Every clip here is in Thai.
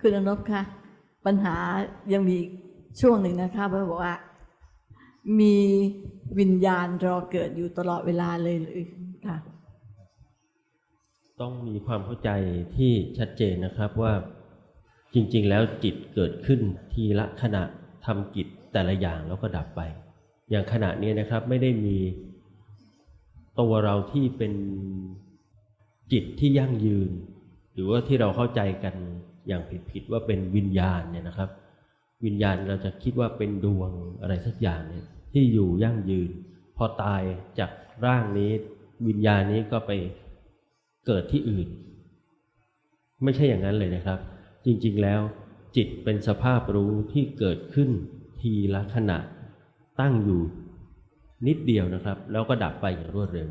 คุณอนบค่ะ ปัญหายังมีช่วงหนึ่งนะคะเพราะบอกว่า มีวิญญาณรอเกิดอยู่ตลอดเวลาเลยหรือค่ะ ต้องมีความเข้าใจที่ชัดเจนนะครับว่าจริง ๆ แล้วจิตเกิดขึ้นทีละขณะทำกิจแต่ละอย่างแล้วก็ดับไป อย่างขณะนี้นะครับไม่ได้มีตัวเราที่เป็นจิตที่ยั่งยืน หรือว่าที่เราเข้าใจกัน อย่างผิดๆว่าเป็นวิญญาณเนี่ยนะครับ วิญญาณเราจะคิดว่าเป็นดวงอะไรสักอย่างเนี่ยที่อยู่ยั่งยืน พอตายจากร่างนี้ วิญญาณนี้ก็ไปเกิดที่อื่น ไม่ใช่อย่างนั้นเลยนะครับ จริงๆแล้วจิตเป็นสภาพรู้ที่เกิดขึ้นทีละขณะตั้งอยู่นิดเดียวนะครับ แล้วก็ดับไปอย่างรวดเร็ว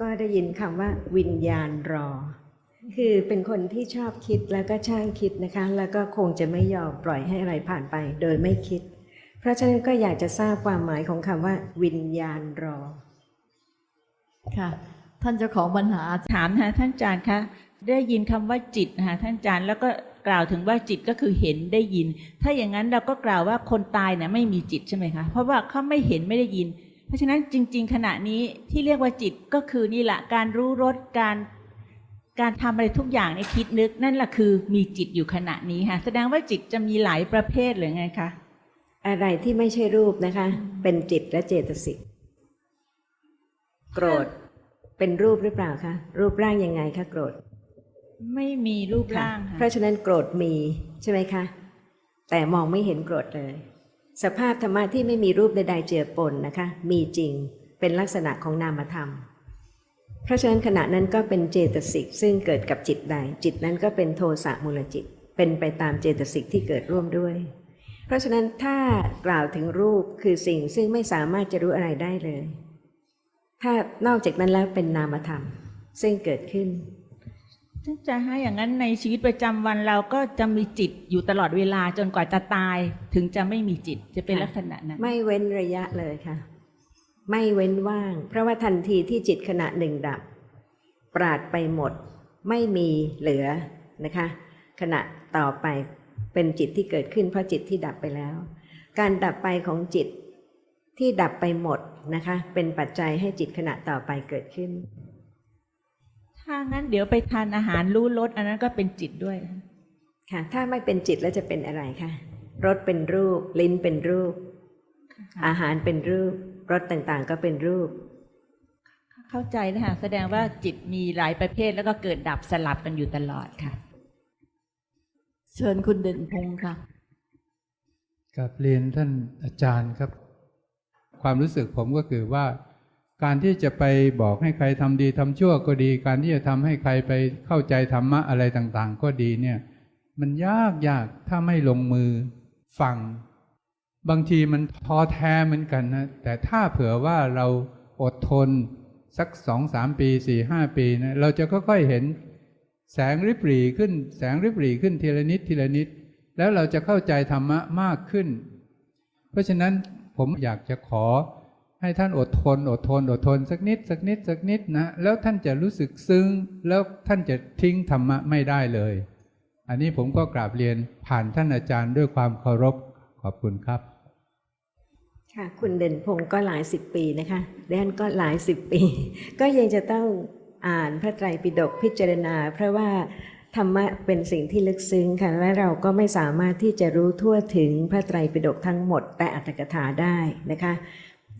ก็ได้ยินคำว่าวิญญาณรอ คือเป็นคนที่ชอบคิดแล้วก็ช่างคิดนะคะ แล้วก็คงจะไม่ยอมปล่อยให้อะไรผ่านไปโดยไม่คิด เพราะฉะนั้นก็อยากจะทราบความหมายของคำว่า วิญญาณรอ ค่ะ ท่านเจ้าของปัญหาถามนะคะท่านอาจารย์คะได้ยินคำว่าจิตนะคะท่านอาจารย์แล้วก็กล่าวถึงว่าจิตก็คือเห็นได้ยิน ถ้าอย่างนั้นเราก็กล่าวว่าคนตายเนี่ยไม่มีจิตใช่ไหมคะ เพราะว่าเขาไม่เห็นไม่ได้ยิน เพราะฉะนั้นจริง ๆ ขณะนี้ที่เรียกว่าจิตก็คือนี่แหละการรู้รสการ การทำอะไรทุกอย่างในคิดนึกนั่นแหละคือมีจิตอยู่ขณะนี้ค่ะแสดงว่าจิตจะมีหลายประเภทหรือไงคะอะไรที่ไม่ใช่รูปนะคะ เป็นจิตและเจตสิกโกรธเป็นรูปหรือเปล่าคะรูปร่างยังไงคะโกรธ ไม่มีรูปร่างค่ะเพราะฉะนั้นโกรธมีใช่ไหมคะ แต่มองไม่เห็นโกรธเลย สภาพธรรมะที่ไม่มีรูปใดๆเจือปนนะคะ มีจริงเป็นลักษณะของนามธรรมเพ ราะฉะนั้นขณะนั้นก็เป็นเจตสิกซึ่งเกิดกับจิตใด จิตนั้นก็เป็นโทสะมูลจิต เป็นไปตามเจตสิกที่เกิดร่วมด้วย เพราะฉะนั้นถ้ากล่าวถึงรูปคือสิ่งซึ่งไม่สามารถจะรู้อะไรได้เลย ถ้านอกจากนั้นแล้วเป็นนามธรรม ซึ่งเกิดขึ้นท่านอาจารย์คะอย่างนั้นในชีวิตประจำวันเราก็จะมีจิตอยู่ตลอดเวลาจนกว่าจะตาย ถึงจะไม่มีจิตจะเป็นค่ะลักษณะนั้นไม่เว้นระยะเลยค่ะ ไม่เว้นว่าง เพราะว่าทันทีที่จิตขณะหนึ่งดับ ปราดไปหมดไม่มีเหลือนะคะ ขณะต่อไปเป็นจิตที่เกิดขึ้นเพราะจิตที่ดับไปแล้ว การดับไปของจิตที่ดับไปหมดนะคะ เป็นปัจจัยให้จิตขณะต่อไปเกิดขึ้น ถ้างั้นเดี๋ยวไปทานอาหารรู้รสอันนั้นก็เป็นจิตด้วยค่ะ ถ้าไม่เป็นจิตแล้วจะเป็นอะไรคะรสเป็นรูป ลิ้นเป็นรูป อาหารเป็นรูปรสต่างๆ ก็เป็นรูป เข้าใจนะคะแสดงว่าจิตมีหลายประเภทแล้วก็เกิดดับสลับกันอยู่ตลอดค่ะ เชิญคุณเด่นพงศ์ค่ะกับเรียนท่านอาจารย์ครับ ความรู้สึกผมก็คือว่า การที่จะไปบอกให้ใครทำดีทำชั่วก็ดี การที่จะทำให้ใครไปเข้าใจธรรมะอะไรต่างๆ ก็ดีเนี่ย มันยากยากถ้าไม่ลงมือฟัง บางทีมันท้อแท้เหมือนกันนะแต่ถ้าเผื่อว่าเราอดทน สักสองสามปีสี่ห้าปีนะเราจะค่อยๆเห็นแสงริบหรี่ขึ้น แสงริบหรี่ขึ้นทีละนิดทีละนิด แล้วเราจะเข้าใจธรรมะมากขึ้น เพราะฉะนั้นผมอยากจะขอให้ท่านอดทน อดทน อดทน สักนิด สักนิด สักนิดนะ แล้วท่านจะรู้สึกซึ้ง แล้วท่านจะทิ้งธรรมะไม่ได้เลย อันนี้ผมก็กราบเรียนผ่านท่านอาจารย์ด้วยความเคารพขอบคุณครับ ค่ะ คุณเด่นพงศ์ก็หลายสิบปีนะคะดิฉันก็หลายสิบปี ก็ยังจะต้องอ่านพระไตรปิฎกพิจารณา เพราะว่าธรรมะเป็นสิ่งที่ลึกซึ้งค่ะและเราก็ไม่สามารถที่จะรู้ทั่วถึงพระไตรปิฎกทั้งหมด แต่อัตถกถาได้นะคะ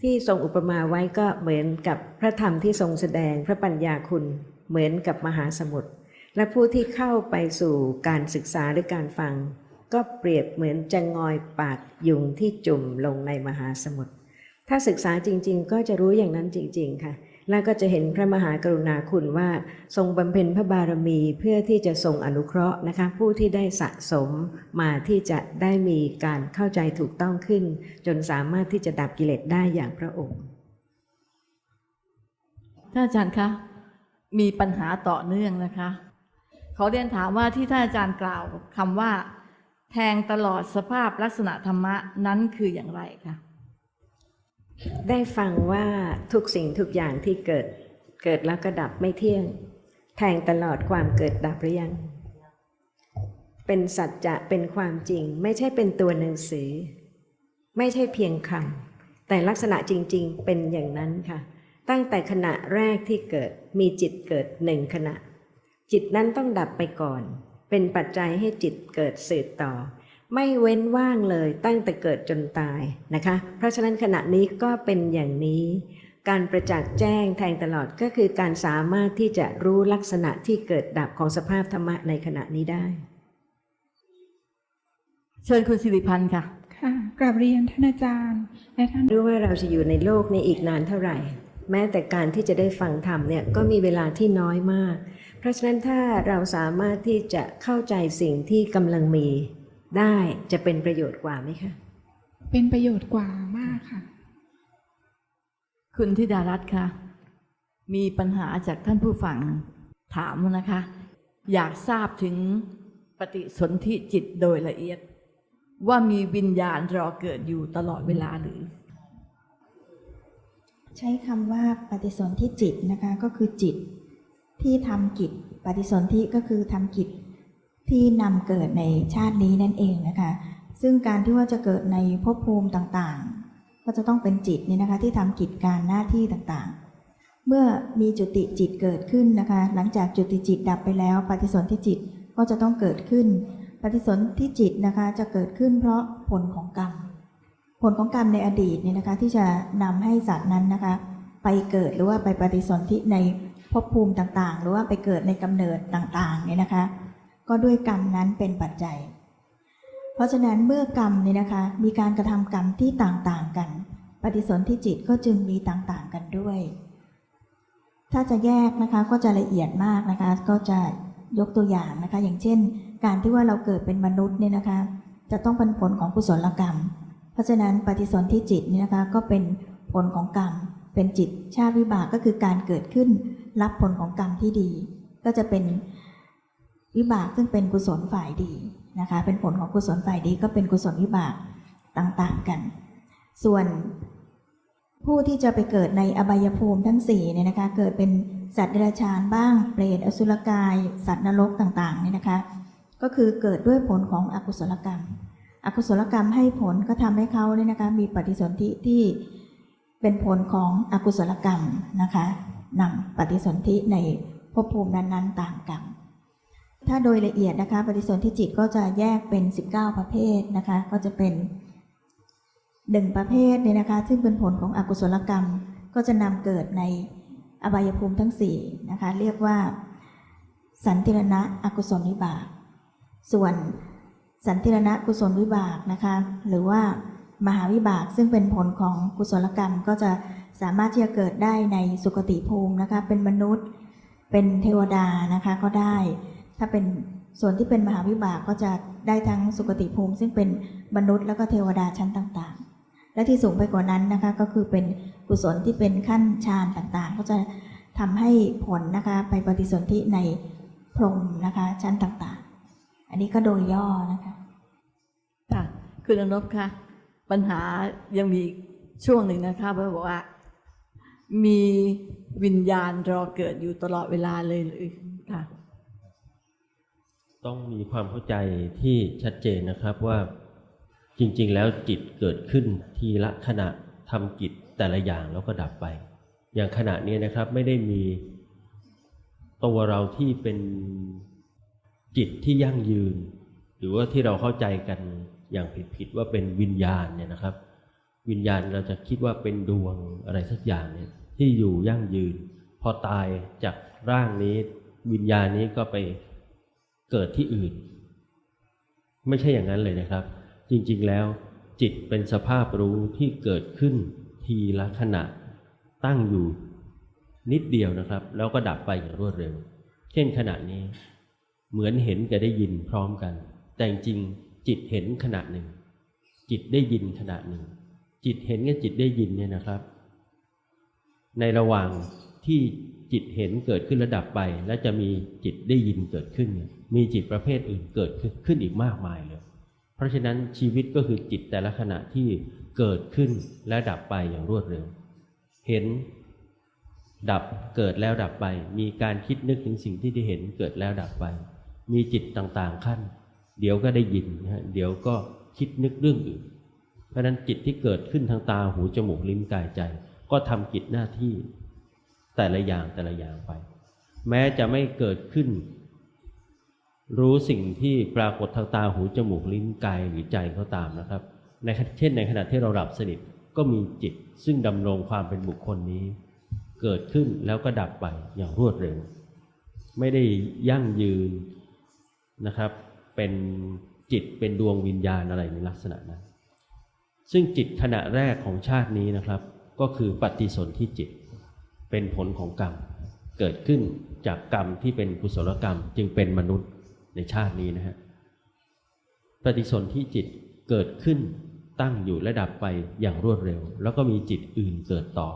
ที่ทรงอุปมาไว้ก็เหมือนกับพระธรรมที่ทรงแสดงพระปัญญาคุณเหมือนกับมหาสมุทรและผู้ที่เข้าไปสู่การศึกษาหรือการฟัง ก็เปรียบเหมือนจะงอยปากยุงที่จุ่มลงในมหาสมุทร ถ้าศึกษาจริง ๆ ก็จะรู้อย่างนั้นจริง ๆ ค่ะ แล้วก็จะเห็นพระมหากรุณาคุณว่าทรงบำเพ็ญพระบารมีเพื่อที่จะทรงอนุเคราะห์นะคะ ผู้ที่ได้สะสมมาที่จะได้มีการเข้าใจถูกต้องขึ้น จนสามารถที่จะดับกิเลสได้อย่างพระองค์ ท่านอาจารย์คะ มีปัญหาต่อเนื่องนะคะเขาเรียนถามว่าที่ท่านอาจารย์กล่าวคำว่า แทงตลอดสภาพลักษณะธรรมะนั้นคืออย่างไรคะได้ฟังว่าทุกสิ่งทุกอย่างที่เกิด เกิดแล้วก็ดับไม่เที่ยง แทงตลอดความเกิดดับหรือยัง เป็นสัจจะเป็นความจริง ไม่ใช่เป็นตัวหนังสือ ไม่ใช่เพียงคำแต่ลักษณะจริง ๆ เป็นอย่างนั้นค่ะ ตั้งแต่ขณะแรกที่เกิดมีจิตเกิดหนึ่งขณะ จิตนั้นต้องดับไปก่อน เป็นปัจจัยให้จิตเกิดสืบต่อ ไม่เว้นว่างเลยตั้งแต่เกิดจนตายนะคะ เพราะฉะนั้นขณะนี้ก็เป็นอย่างนี้ การประจักษ์แจ้งแทงตลอดก็คือการสามารถที่จะรู้ลักษณะที่เกิดดับของสภาพธรรมะในขณะนี้ได้ เชิญคุณสิริพันธ์ค่ะค่ะกราบเรียนท่านอาจารย์และท่านรู้ว่าเราจะอยู่ในโลกนี้อีกนานเท่าไหร่ แม้แต่การที่จะได้ฟังธรรมเนี่ยก็มีเวลาที่น้อยมาก เพราะฉะนั้นถ้าเราสามารถที่จะเข้าใจสิ่งที่กำลังมีได้จะเป็นประโยชน์กว่าไหมคะ เป็นประโยชน์กว่ามากค่ะ คุณธิดารัตน์ค่ะมีปัญหาจากท่านผู้ฟังถามนะคะ อยากทราบถึงปฏิสนธิจิตโดยละเอียด ว่ามีวิญญาณรอเกิดอยู่ตลอดเวลาหรือ ใช้คำว่าปฏิสนธิจิตนะคะก็คือจิต ที่ทำกิจปฏิสนธิก็คือทำกิจที่นำเกิดในชาตินี้นั่นเองนะคะ ซึ่งการที่ว่าจะเกิดในภพภูมิต่างๆ ก็จะต้องเป็นจิตนี่นะคะที่ทำกิจการหน้าที่ต่างๆ เมื่อมีจุติจิตเกิดขึ้นนะคะ หลังจากจุติจิตดับไปแล้ว ปฏิสนธิจิตก็จะต้องเกิดขึ้น ปฏิสนธิจิตนะคะจะเกิดขึ้นเพราะผลของกรรม ผลของกรรมในอดีตเนี่ยนะคะที่จะนำให้สัตว์นั้นนะคะ ไปเกิดหรือว่าไปปฏิสนธิใน ภพภูมิต่างๆ หรือว่าไปเกิดในกำเนิดต่างๆเนี่ยนะคะ ก็ด้วยกรรมนั้นเป็นปัจจัย เพราะฉะนั้นเมื่อกรรมเนี่ยนะคะมีการกระทำกรรมที่ต่างๆกัน ปฏิสนธิจิตก็จึงมีต่างๆกันด้วย ถ้าจะแยกนะคะก็จะละเอียดมากนะคะ ก็จะยกตัวอย่างนะคะ อย่างเช่น การที่ว่าเราเกิดเป็นมนุษย์เนี่ยนะคะ จะต้องเป็นผลของกุศลกรรม เพราะฉะนั้นปฏิสนธิจิตเนี่ยนะคะก็เป็นผลของกรรม เป็นจิตชาติวิบากก็คือการเกิดขึ้น รับผลของกรรมที่ดี ก็จะเป็นวิบากซึ่งเป็นกุศลฝ่ายดีนะคะ เป็นผลของกุศลฝ่ายดีก็เป็นกุศลวิบากต่างๆกัน ส่วนผู้ที่จะไปเกิดในอบายภูมิทั้งสี่เนี่ยนะคะ เกิดเป็นสัตว์เดรัจฉานบ้าง เปรต อสุรกาย สัตว์นรกต่างๆเนี่ยนะคะ ก็คือเกิดด้วยผลของอกุศลกรรม อกุศลกรรมให้ผลก็ทำให้เขาเนี่ยนะคะ มีปฏิสนธิที่เป็นผลของอกุศลกรรมนะคะ นำปฏิสนธิในภพภูมินั้นๆต่างกัน ถ้าโดยละเอียดนะคะ ปฏิสนธิจิตก็จะแยกเป็น 19 ประเภทนะคะ ก็จะเป็นหนึ่งประเภทเนี่ยนะคะ ซึ่งเป็นผลของอกุศลกรรม ก็จะนำเกิดในอบายภูมิทั้ง4นะคะ เรียกว่า สันติรณะอกุศลวิบาก ส่วนสันติรณะกุศลวิบากนะคะ หรือว่ามหาวิบากซึ่งเป็นผลของกุศลกรรมก็จะ สามารถที่จะเกิดได้ในสุคติภูมินะคะ เป็นมนุษย์ เป็นเทวดานะคะก็ได้ ถ้าเป็นส่วนที่เป็นมหาวิบากก็จะได้ทั้งสุคติภูมิ ซึ่งเป็นมนุษย์แล้วก็เทวดาชั้นต่างๆ และที่สูงไปกว่านั้นนะคะก็คือเป็นกุศลที่เป็นขั้นฌานต่างๆ ก็จะทำให้ผลนะคะไปปฏิสนธิในพรหมนะคะชั้นต่างๆ อันนี้ก็โดยย่อนะคะค่ะ คุณอนบค่ะปัญหายังมีช่วงหนึ่งนะคะเพราะบอกว่า มีวิญญาณรอเกิดอยู่ตลอดเวลาเลยหรือค่ะ ต้องมีความเข้าใจที่ชัดเจนนะครับว่าจริง ๆ แล้วจิตเกิดขึ้นทีละขณะทำกิจแต่ละอย่างแล้วก็ดับไป อย่างขณะนี้นะครับไม่ได้มีตัวเราที่เป็นจิตที่ยั่งยืน หรือว่าที่เราเข้าใจกันอย่างผิดๆว่าเป็นวิญญาณเนี่ยนะครับ วิญญาณเราจะคิดว่าเป็นดวงอะไรสักอย่างเนี่ย ที่อยู่ยั่งยืน พอตายจากร่างนี้ วิญญาณนี้ก็ไปเกิดที่อื่น ไม่ใช่อย่างนั้นเลยนะครับ จริงๆแล้ว จิตเป็นสภาพรู้ที่เกิดขึ้นทีละขณะตั้งอยู่นิดเดียวนะครับ แล้วก็ดับไปอย่างรวดเร็ว เช่นขณะนี้เหมือนเห็นกับได้ยินพร้อมกัน แต่จริงจิตเห็นขณะหนึ่ง จิตได้ยินขณะหนึ่ง จิตเห็นกับจิตได้ยินเนี่ยนะครับ ในระหว่างที่จิตเห็นเกิดขึ้นระดับไป และจะมีจิตได้ยินเกิดขึ้น มีจิตประเภทอื่นเกิดขึ้นอีกมากมายเลย เพราะฉะนั้นชีวิตก็คือจิตแต่ละขณะที่เกิดขึ้นและดับไปอย่างรวดเร็ว เห็นดับเกิดแล้วดับไป มีการคิดนึกถึงสิ่งที่ได้เห็นเกิดแล้วดับไป มีจิตต่างๆขั้น เดี๋ยวก็ได้ยินนะฮะเดี๋ยวก็คิดนึกเรื่องอื่น เพราะฉะนั้นจิตที่เกิดขึ้นทางตาหูจมูกลิ้นกายใจ ก็ทำกิจหน้าที่แต่ละอย่างแต่ละอย่างไป แม้จะไม่เกิดขึ้น รู้สิ่งที่ปรากฏทางตาหูจมูกลิ้นกายหรือใจก็ตามนะครับในเช่นในขณะที่เราหลับสนิทก็มีจิต ซึ่งดำรงความเป็นบุคคลนี้ เกิดขึ้นแล้วก็ดับไปอย่างรวดเร็ว ไม่ได้ยั่งยืนนะครับ เป็นจิตเป็นดวงวิญญาณอะไรในลักษณะนั้นซึ่งจิตขณะแรกของชาตินี้นะครับ ก็คือปฏิสนธิจิต เป็นผลของกรรม เกิดขึ้นจากกรรมที่เป็นกุศลกรรมจึงเป็นมนุษย์ในชาตินี้นะฮะปฏิสนธิจิตเกิดขึ้นตั้งอยู่และดับไปอย่างรวดเร็ว แล้วก็มีจิตอื่นเกิดต่อ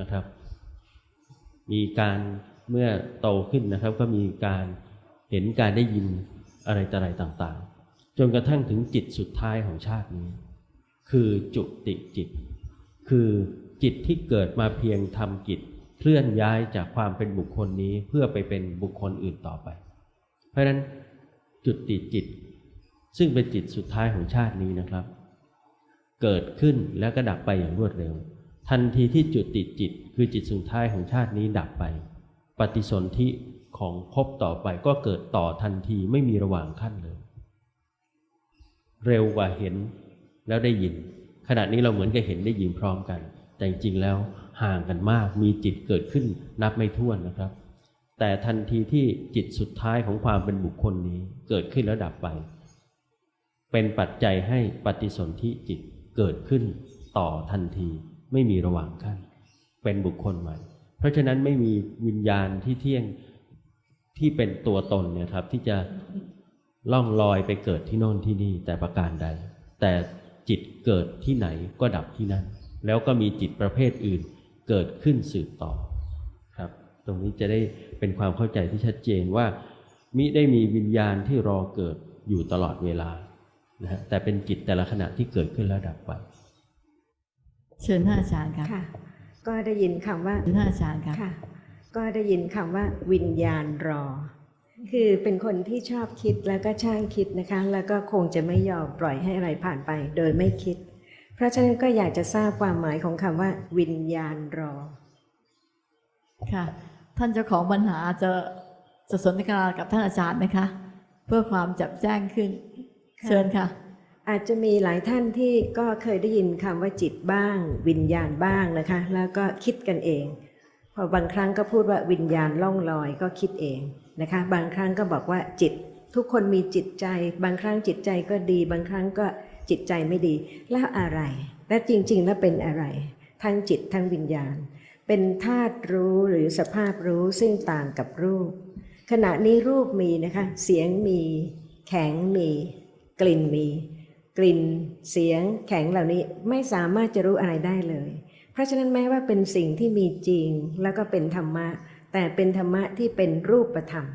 นะครับ มีการเมื่อโตขึ้นนะครับ ก็มีการเห็นการได้ยินอะไรต่ออะไรต่างๆ จนกระทั่งถึงจิตสุดท้ายของชาตินี้ คือจุติจิต คือจิตที่เกิดมาเพียงทำกิจ เคลื่อนย้ายจากความเป็นบุคคลนี้เพื่อไปเป็นบุคคลอื่นต่อไป เพราะฉะนั้นจุดติจิต ซึ่งเป็นจิตสุดท้ายของชาตินี้นะครับ เกิดขึ้นแล้วก็ดับไปอย่างรวดเร็ว ทันทีที่จุดติจิต คือจิตสุดท้ายของชาตินี้ดับไป ปฏิสนธิของภพต่อไปก็เกิดต่อทันทีไม่มีระหว่างขั้นเลย เร็วกว่าเห็นแล้วได้ยิน ขณะนี้เราเหมือนกับเห็นได้ยินพร้อมกัน แต่จริงๆแล้วห่างกันมากมีจิตเกิดขึ้นนับไม่ถ้วนนะครับ แต่ทันทีที่จิตสุดท้ายของความเป็นบุคคลนี้เกิดขึ้นแล้วดับไป เป็นปัจจัยให้ปฏิสนธิจิตเกิดขึ้นต่อทันทีไม่มีระหว่างขั้น เป็นบุคคลใหม่ เพราะฉะนั้นไม่มีวิญญาณที่เที่ยงที่เป็นตัวตนเนี่ยครับที่จะล่องลอยไปเกิดที่โน่นที่นี่แต่ประการใด แต่ จิตเกิดที่ไหนก็ดับที่นั่น แล้วก็มีจิตประเภทอื่นเกิดขึ้นสืบต่อครับ ตรงนี้จะได้เป็นความเข้าใจที่ชัดเจนว่า มิได้มีวิญญาณที่รอเกิดอยู่ตลอดเวลานะฮะแต่เป็นจิตแต่ละขณะที่เกิดขึ้นแล้วดับไป เชิญท่านอาจารย์ค่ะค่ะก็ได้ยินคำว่าเชิญท่านอาจารย์ค่ะค่ะก็ได้ยินคำว่าวิญญาณรอ คือเป็นคนที่ชอบคิดแล้วก็ช่างคิดนะคะ แล้วก็คงจะไม่ยอมปล่อยให้อะไรผ่านไปโดยไม่คิด เพราะฉะนั้นก็อยากจะทราบความหมายของคำว่า วิญญาณรอ ค่ะ ท่านเจ้าของปัญหาจะจะสนทนากับท่านอาจารย์ไหมคะ เพื่อความจับแจ้งขึ้นค่ะเชิญค่ะ อาจจะมีหลายท่านที่ก็เคยได้ยินคำว่าจิตบ้าง วิญญาณบ้างนะคะ แล้วก็คิดกันเอง พอบางครั้งก็พูดว่าวิญญาณล่องลอยก็คิดเอง นะคะ บางครั้งก็บอกว่าจิต ทุกคนมีจิตใจ บางครั้งจิตใจก็ดี บางครั้งก็จิตใจไม่ดี แล้วอะไร และจริงๆแล้วเป็นอะไร ทั้งจิตทั้งวิญญาณ เป็นธาตุรู้หรือสภาพรู้ซึ่งต่างกับรูป ขณะนี้รูปมีนะคะ เสียงมี แข็งมี กลิ่นมี กลิ่น เสียง แข็งเหล่านี้ไม่สามารถจะรู้อะไรได้เลย เพราะฉะนั้นแม้ว่าเป็นสิ่งที่มีจริงแล้วก็เป็นธรรมะ แต่เป็นธรรมะที่เป็นรูปธรรม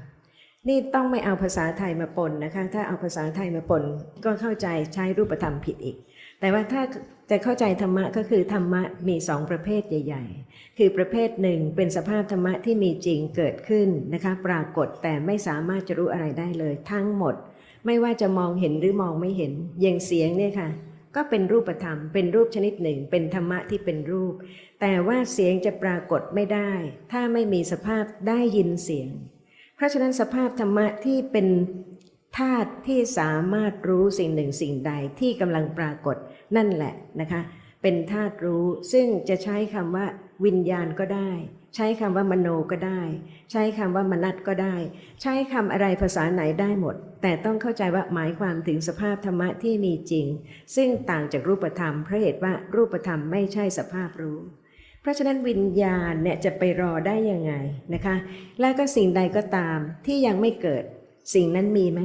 นี่ต้องไม่เอาภาษาไทยมาปนนะคะ ถ้าเอาภาษาไทยมาปนก็เข้าใจใช้รูปธรรมผิดอีก แต่ว่าถ้าจะเข้าใจธรรมะก็คือธรรมะมีสองประเภทใหญ่ ๆ คือประเภทหนึ่งเป็นสภาพธรรมะที่มีจริงเกิดขึ้นนะคะ ปรากฏแต่ไม่สามารถจะรู้อะไรได้เลย ทั้งหมด ไม่ว่าจะมองเห็นหรือมองไม่เห็นอย่างเสียงเนี่ยค่ะก็เป็นรูปธรรม เป็นรูปชนิดหนึ่ง เป็นธรรมะที่เป็นรูป แต่ว่าเสียงจะปรากฏไม่ได้ ถ้าไม่มีสภาพได้ยินเสียง เพราะฉะนั้นสภาพธรรมะที่เป็นธาตุที่สามารถรู้สิ่งหนึ่งสิ่งใดที่กำลังปรากฏนั่นแหละนะคะ เป็นธาตุรู้ซึ่งจะใช้คำว่าวิญญาณก็ได้ ใช้คำว่ามโนก็ได้ ใช้คำว่ามนัตก็ได้ ใช้คำอะไรภาษาไหนได้หมด แต่ต้องเข้าใจว่าหมายความถึงสภาพธรรมะที่มีจริง ซึ่งต่างจากรูปธรรมเพราะเหตุว่ารูปธรรมไม่ใช่สภาพรู้ เพราะฉะนั้นวิญญาณเนี่ยจะไปรอได้ยังไงนะคะ แล้วก็สิ่งใดก็ตามที่ยังไม่เกิดสิ่งนั้นมีไหม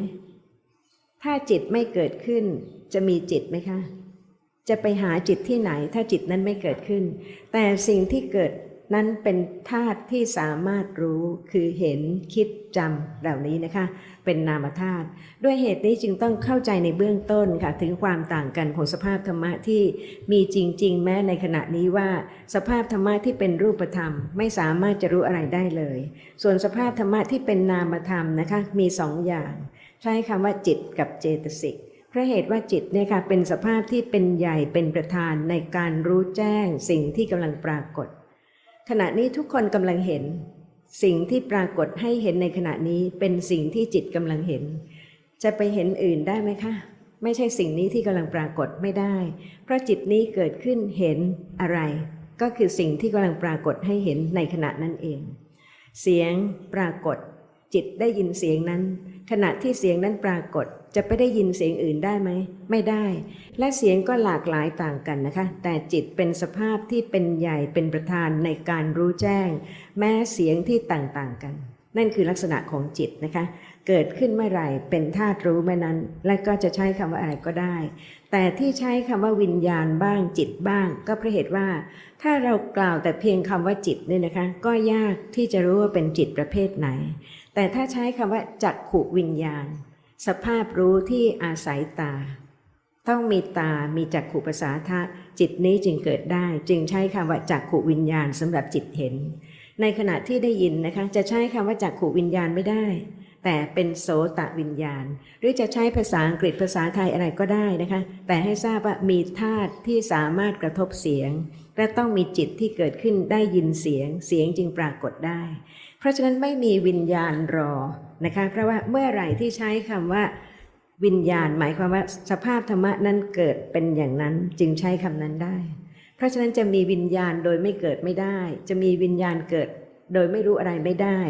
ถ้าจิตไม่เกิดขึ้น จะมีจิตไหมคะ จะไปหาจิตที่ไหน ถ้าจิตนั้นไม่เกิดขึ้น แต่สิ่งที่เกิด นั้นเป็นธาตุที่สามารถรู้คือเห็นคิดจำเหล่านี้นะคะ เป็นนามธาตุด้วยเหตุนี้จึงต้องเข้าใจในเบื้องต้นค่ะถึงความต่างกันของสภาพธรรมะที่มีจริง ๆ แม้ในขณะนี้ว่า สภาพธรรมะที่เป็นรูปธรรม ไม่สามารถจะรู้อะไรได้เลย ส่วนสภาพธรรมะที่เป็นนามธรรมนะคะมีสองอย่าง ใช้คำว่าจิตกับเจตสิกเพราะเหตุว่าจิตเนี่ยค่ะเป็นสภาพที่เป็นใหญ่เป็นประธานในการรู้แจ้งสิ่งที่กำลังปรากฏ ขณะนี้ทุกคนกำลังเห็น สิ่งที่ปรากฏให้เห็นในขณะนี้เป็นสิ่งที่จิตกำลังเห็น จะไปเห็นอื่นได้ไหมคะ ไม่ใช่สิ่งนี้ที่กำลังปรากฏไม่ได้ เพราะจิตนี้เกิดขึ้นเห็นอะไร ก็คือสิ่งที่กำลังปรากฏให้เห็นในขณะนั้นเอง เสียงปรากฏ จิตได้ยินเสียงนั้น ขณะที่เสียงนั้นปรากฏจะไปได้ยินเสียงอื่นได้ไหม ไม่ได้ และเสียงก็หลากหลายต่างกันนะคะ แต่จิตเป็นสภาพที่เป็นใหญ่เป็นประธานในการรู้แจ้ง แม้เสียงที่ต่างๆกัน นั่นคือลักษณะของจิตนะคะ เกิดขึ้นเมื่อไหร่เป็นธาตุรู้เมื่อนั้น และก็จะใช้คำว่าอะไรก็ได้ แต่ที่ใช้คำว่าวิญญาณบ้างจิตบ้าง ก็เพราะเหตุว่า ถ้าเรากล่าวแต่เพียงคำว่าจิตเนี่ยนะคะ ก็ยากที่จะรู้ว่าเป็นจิตประเภทไหน แต่ถ้าใช้คำว่าจักขุวิญญาณ สภาพรู้ที่อาศัยตา ต้องมีตามีจักขุภาษาทะจิตนี้จึงเกิดได้ จึงใช้คำว่าจักขุวิญญาณสำหรับจิตเห็น ในขณะที่ได้ยินนะคะจะใช้คำว่าจักขุวิญญาณไม่ได้ แต่เป็นโสตวิญญาณ หรือจะใช้ภาษาอังกฤษภาษาไทยอะไรก็ได้นะคะ แต่ให้ทราบว่ามีธาตุที่สามารถกระทบเสียง และต้องมีจิตที่เกิดขึ้นได้ยินเสียง เสียงจึงปรากฏได้ เพราะฉะนั้นไม่มีวิญญาณรอนะคะ เพราะว่าเมื่อไหร่ที่ใช้คำว่า วิญญาณหมายความว่าสภาพธรรมะนั้นเกิดเป็นอย่างนั้นจึงใช้คำนั้นได้ เพราะฉะนั้นจะมีวิญญาณโดยไม่เกิดไม่ได้ จะมีวิญญาณเกิดโดยไม่รู้อะไรไม่ได้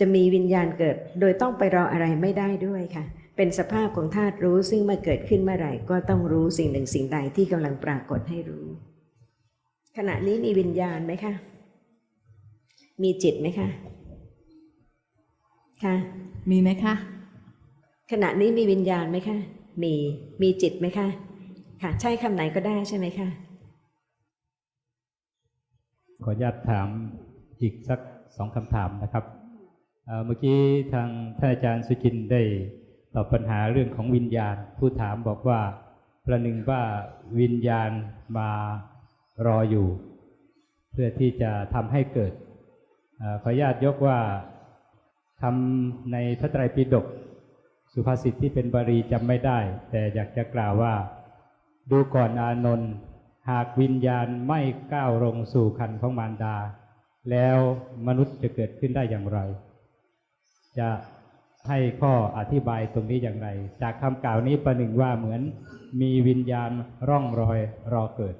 จะมีวิญญาณเกิด โดยต้องไปรออะไรไม่ได้ด้วยค่ะ เป็นสภาพของธาตุรู้ซึ่งเมื่อเกิดขึ้นเมื่อไหร่ก็ต้องรู้สิ่งหนึ่งสิ่งใดที่กำลังปรากฏให้รู้ ขณะนี้มีวิญญาณไหมคะ มีจิตไหมคะ ค่ะ มีไหมคะ ขณะนี้มีวิญญาณไหมคะ มี มีจิตไหมคะ ค่ะ ใช่คำไหนก็ได้ใช่ไหมคะ ขออนุญาตถามอีกสักสองคำถามนะครับเอ่อเมื่อกี้ทางท่านอาจารย์สุจินต์ได้ตอบปัญหาเรื่องของวิญญาณ ผู้ถามบอกว่าประหนึ่งว่าวิญญาณมารออยู่ เพื่อที่จะทำให้เกิดเอ่อขออนุญาตยกว่า ทำในพระไตรปิฎกสุภาษิตที่เป็นบาลีจำไม่ได้ แต่อยากจะกล่าวว่า ดูก่อนอานนท์หากวิญญาณไม่ก้าวลงสู่คันของมารดา แล้วมนุษย์จะเกิดขึ้นได้อย่างไร จะให้ข้ออธิบายตรงนี้อย่างไร จากคำกล่าวนี้ประหนึ่งว่าเหมือนมีวิญญาณร่องรอยรอเกิด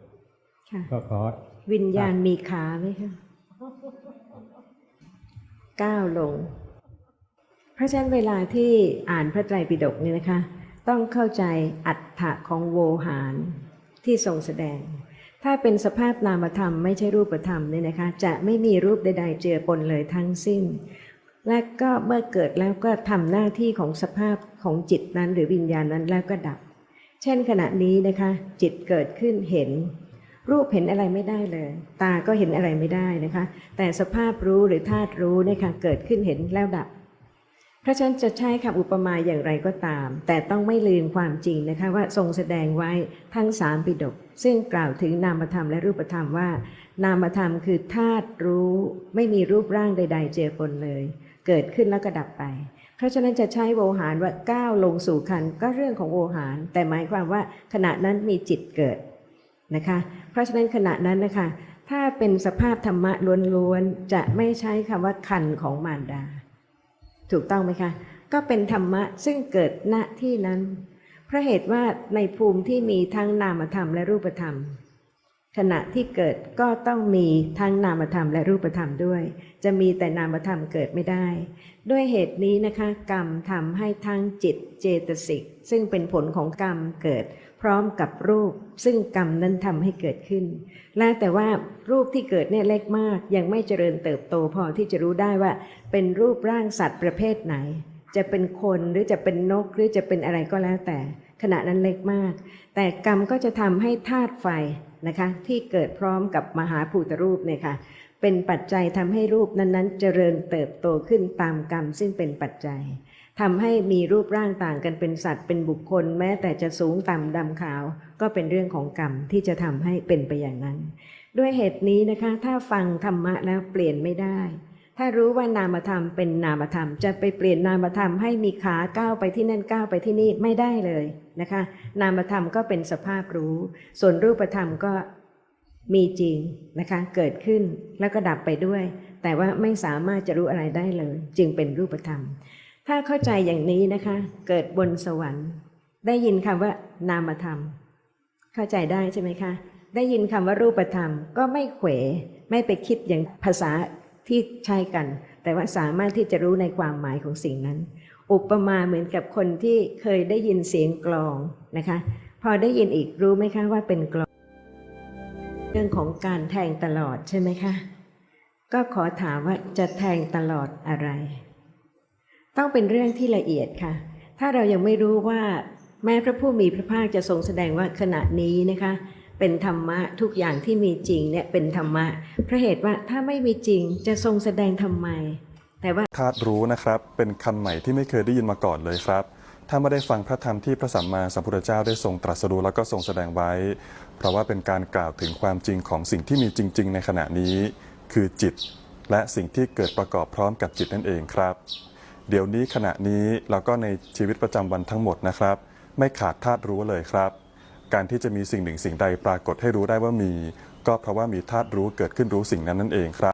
ค่ะก็ขอ วิญญาณมีขาไหมคะก้าวลง เพราะฉะนั้นเวลาที่อ่านพระไตรปิฎกเนี่ยนะคะ ต้องเข้าใจอัตถะของโวหารที่ทรงแสดง ถ้าเป็นสภาพนามธรรมไม่ใช่รูปธรรมเนี่ยนะคะ จะไม่มีรูปใดๆเจือปนเลยทั้งสิ้น และก็เมื่อเกิดแล้วก็ทำหน้าที่ของสภาพของจิตนั้น หรือวิญญาณนั้นแล้วก็ดับ เช่นขณะนี้นะคะ จิตเกิดขึ้นเห็นรูปเห็นอะไรไม่ได้เลย ตาก็เห็นอะไรไม่ได้นะคะ แต่สภาพรู้หรือธาตุรู้เนี่ยค่ะเกิดขึ้นเห็นแล้วดับ พระฉันจะใช้คำอุปมาอย่างไรก็ตาม แต่ต้องไม่ลืมความจริงนะคะว่าทรงแสดงไว้ทั้งสามปิฎกซึ่งกล่าวถึงนามธรรมและรูปธรรมว่า นามธรรมคือธาตุรู้ไม่มีรูปร่างใด ๆ เจือปนเลย เกิดขึ้นแล้วก็ดับไป เพราะฉะนั้นจะใช้โวหารว่าก้าวลงสู่คันก็เรื่องของโวหาร แต่หมายความว่าขณะนั้นมีจิตเกิดนะคะ เพราะฉะนั้นขณะนั้นนะคะ ถ้าเป็นสภาพธรรมะล้วนๆจะไม่ใช้คำว่าคันของมารดา ถูกต้องไหมคะ ก็เป็นธรรมะซึ่งเกิดณที่นั้น เพราะเหตุว่าในภูมิที่มีทั้งนามธรรมและรูปธรรม ขณะที่เกิดก็ต้องมีทั้งนามธรรมและรูปธรรมด้วย จะมีแต่นามธรรมเกิดไม่ได้ ด้วยเหตุนี้นะคะ กรรมทำให้ทั้งจิตเจตสิกซึ่งเป็นผลของกรรมเกิด พร้อมกับรูป ซึ่งกรรมนั้นทำให้เกิดขึ้นและแต่ว่ารูปที่เกิดเนี่ยเล็กมาก ยังไม่เจริญเติบโตพอที่จะรู้ได้ว่า เป็นรูปร่างสัตว์ประเภทไหน จะเป็นคนหรือจะเป็นนกหรือจะเป็นอะไรก็แล้วแต่ ขณะนั้นเล็กมาก แต่กรรมก็จะทำให้ธาตุไฟนะคะที่เกิดพร้อมกับมหาภูตรูปเนี่ยค่ะเป็นปัจจัยทำให้รูปนั้นๆ เจริญเติบโตขึ้นตามกรรมซึ่งเป็นปัจจัย ทำให้มีรูปร่างต่างกันเป็นสัตว์เป็นบุคคล แม้แต่จะสูงต่ำดำขาว ก็เป็นเรื่องของกรรมที่จะทำให้เป็นไปอย่างนั้น ด้วยเหตุนี้นะคะ ถ้าฟังธรรมะแล้วเปลี่ยนไม่ได้ ถ้ารู้ว่านามธรรมเป็นนามธรรม จะไปเปลี่ยนนามธรรมให้มีขาก้าวไปที่นั่นก้าวไปที่นี่ไม่ได้เลยนะคะ นามธรรมก็เป็นสภาพรู้ ส่วนรูปธรรมก็มีจริงนะคะเกิดขึ้นแล้วก็ดับไปด้วย แต่ว่าไม่สามารถจะรู้อะไรได้เลย จึงเป็นรูปธรรม ถ้าเข้าใจอย่างนี้นะคะ เกิดบนสวรรค์ ได้ยินคำว่านามธรรม เข้าใจได้ใช่ไหมคะ ได้ยินคำว่ารูปธรรม ก็ไม่เขวไม่ไปคิดอย่างภาษาที่ใช้กัน แต่ว่าสามารถที่จะรู้ในความหมายของสิ่งนั้น อุปมาเหมือนกับคนที่เคยได้ยินเสียงกลองนะคะ พอได้ยินอีกรู้ไหมคะว่าเป็นกลอง เรื่องของการแทงตลอดใช่ไหมคะ ก็ขอถามว่าจะแทงตลอดอะไร ต้องเป็นเรื่องที่ละเอียดค่ะ ถ้าเรายังไม่รู้ว่าแม้พระผู้มีพระภาคจะทรงแสดงว่าขณะนี้นะคะ เป็นธรรมะทุกอย่างที่มีจริงเนี่ยเป็นธรรมะเพราะเหตุว่าถ้าไม่มีจริงจะทรงแสดงทำไม แต่ว่าธาตุรู้นะครับเป็นคำใหม่ที่ไม่เคยได้ยินมาก่อนเลยครับ ถ้าไม่ได้ฟังพระธรรมที่พระสัมมาสัมพุทธเจ้าได้ทรงตรัสรู้แล้วก็ทรงแสดงไว้ เพราะว่าเป็นการกล่าวถึงความจริงของสิ่งที่มีจริง ๆ ในขณะนี้ คือจิต และสิ่งที่เกิดประกอบพร้อมกับจิตนั่นเองครับ เดี๋ยวนี้ขณะนี้แล้วก็ในชีวิตประจำวันทั้งหมดนะครับ ไม่ขาดธาตุรู้เลยครับ การที่จะมีสิ่งหนึ่งสิ่งใดปรากฏให้รู้ได้ว่ามี ก็เพราะว่ามีธาตุรู้เกิดขึ้นรู้สิ่งนั้นนั่นเองครับ